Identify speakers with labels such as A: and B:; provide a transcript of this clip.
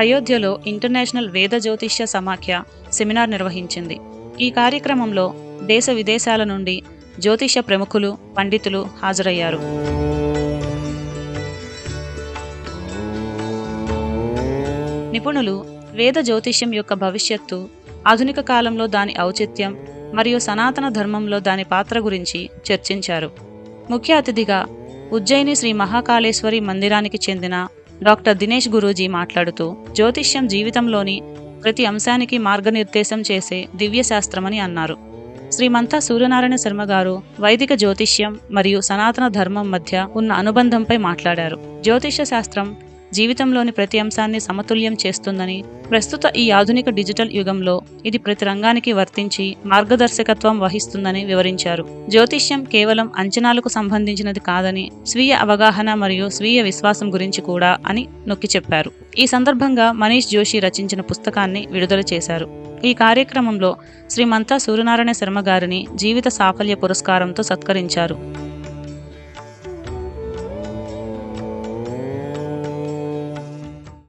A: అయోధ్యలో ఇంటర్నేషనల్ వేద జ్యోతిష్య సమాఖ్య సెమినార్ నిర్వహించింది. ఈ కార్యక్రమంలో దేశ విదేశాల నుండి జ్యోతిష్య ప్రముఖులు పండితులు హాజరయ్యారు. నిపుణులు వేద జ్యోతిష్యం యొక్క భవిష్యత్తు ఆధునిక కాలంలో దాని ఔచిత్యం మరియు సనాతన ధర్మంలో దాని పాత్ర గురించి చర్చించారు. ముఖ్య అతిథిగా ఉజ్జయిని శ్రీ మహాకాళేశ్వరి మందిరానికి చెందిన డాక్టర్ దినేష్ గురూజీ మాట్లాడుతూ జ్యోతిష్యం జీవితంలోని ప్రతి అంశానికి మార్గనిర్దేశం చేసే దివ్య శాస్త్రమని అన్నారు. శ్రీమంతా సూర్యనారాయణ శర్మ గారు వైదిక జ్యోతిష్యం మరియు సనాతన ధర్మం మధ్య ఉన్న అనుబంధంపై మాట్లాడారు. జ్యోతిష్య శాస్త్రం జీవితంలోని ప్రతి అంశాన్ని సమతుల్యం చేస్తుందని ప్రస్తుత ఈ ఆధునిక డిజిటల్ యుగంలో ఇది ప్రతి రంగానికి వర్తించి మార్గదర్శకత్వం వహిస్తుందని వివరించారు. జ్యోతిష్యం కేవలం అంచనాలకు సంబంధించినది కాదని స్వీయ అవగాహన మరియు స్వీయ విశ్వాసం గురించి కూడా అని నొక్కి చెప్పారు. ఈ సందర్భంగా మనీష్ జోషి రచించిన పుస్తకాన్ని విడుదల చేశారు. ఈ కార్యక్రమంలో శ్రీమంతా సూర్యనారాయణ శర్మ గారిని జీవిత సాఫల్య పురస్కారంతో సత్కరించారు.